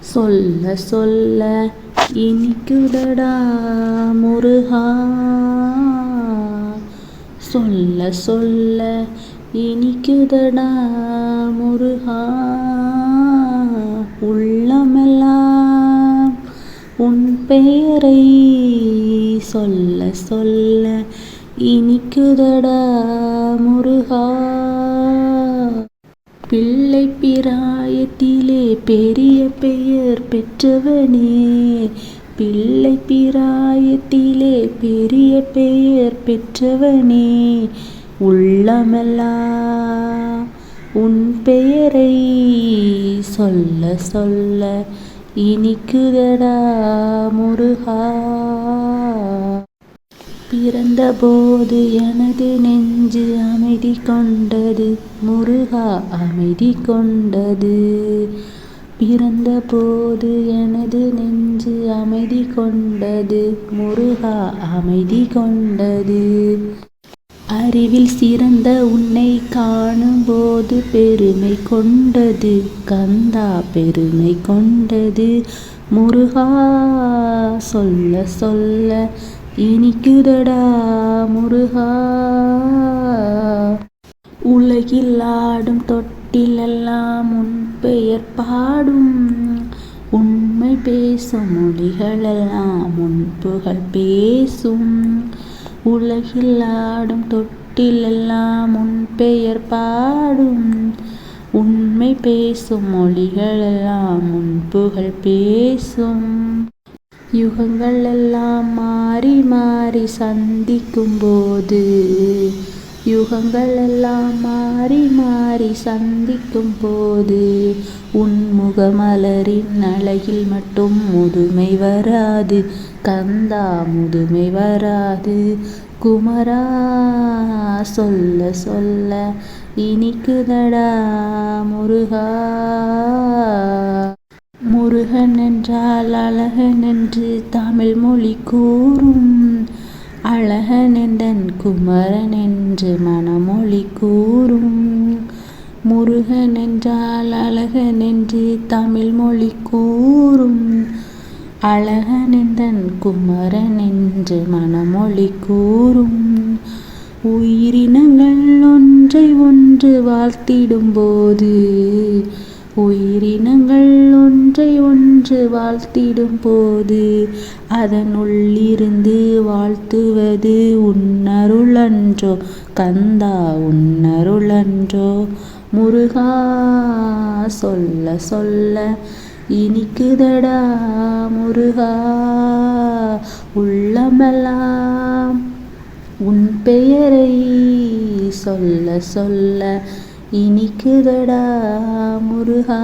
சொல்ல சொல்ல இனிக்குதடா முருகா. சொல்ல சொல்ல இனிக்குதடா முருகா. உள்ளமெல்லாம் உன் பெயரை சொல்ல சொல்ல இனிக்குதடா முருகா. பிள்ளை பிராயத்திலே பெரிய பெயர் பெற்றவனே. பிள்ளை பிராயத்திலே பெரிய பெயர் பெற்றவனே. உள்ளமெல்லாம் உன் பெயரை சொல்ல சொல்ல இனிக்குதடா முருகா. பிறந்தபோது எனது நெஞ்சு அமைதி கொண்டது முருகா அமைதி கொண்டது. பிறந்தபோது எனது நெஞ்சு அமைதி கொண்டது முருகா அமைதி கொண்டது. அறிவில் சிறந்த உன்னை காணும்போது பெருமை கொண்டது கந்தா பெருமை கொண்டது. முருகா சொல்ல சொல்ல இனிக்குதடா முருகா உலகில் ஆடும் தொட்டிலெல்லாம் உன் பெயர் பாடும் உண்மை பேசும் மொழிகளெல்லாம் உன் புகழ் பேசும் உலகில் ஆடும் தொட்டிலெல்லாம் உன் பெயர் பாடும் உண்மை பேசும் மொழிகளெல்லாம் உன் புகழ் பேசும் யுகங்கள் எல்லாம் மாறி மாறி சந்திக்கும் போது யுகங்கள் எல்லாம் மாறி மாறி சந்திக்கும் போது உன்முகமலரின் அழகில் மட்டும் முதுமை வராது கந்தா முதுமை வராது. குமரா சொல்ல சொல்ல இனிக்குதடா முருகா. முருகன் என்றால் அழகன் என்று தமிழ் மொழி கூறும். அழகன் என்றன் குமரன் என்று மணமொழி கூறும். முருகன் என்றால் அழகன் என்று தமிழ் மொழி கூறும். அழகன் என்றன் குமரன் என்று மணமொழி கூறும். உயிரினங்கள் ஒன்றை ஒன்று வாழ்த்திடும்போது உயிரினங்கள் ஒன்றை ஒன்று வாழ்த்திடும் போது அதனுள்ளிருந்து வாழ்த்துவது உன்னருளன்றோ கந்தா உன்னருளன்றோ முருகா சொல்ல சொல்ல இனிக்குதடா முருகா. உள்ளமெல்லாம் உன் பெயரை சொல்ல சொல்ல இனிக்குதடா முருகா.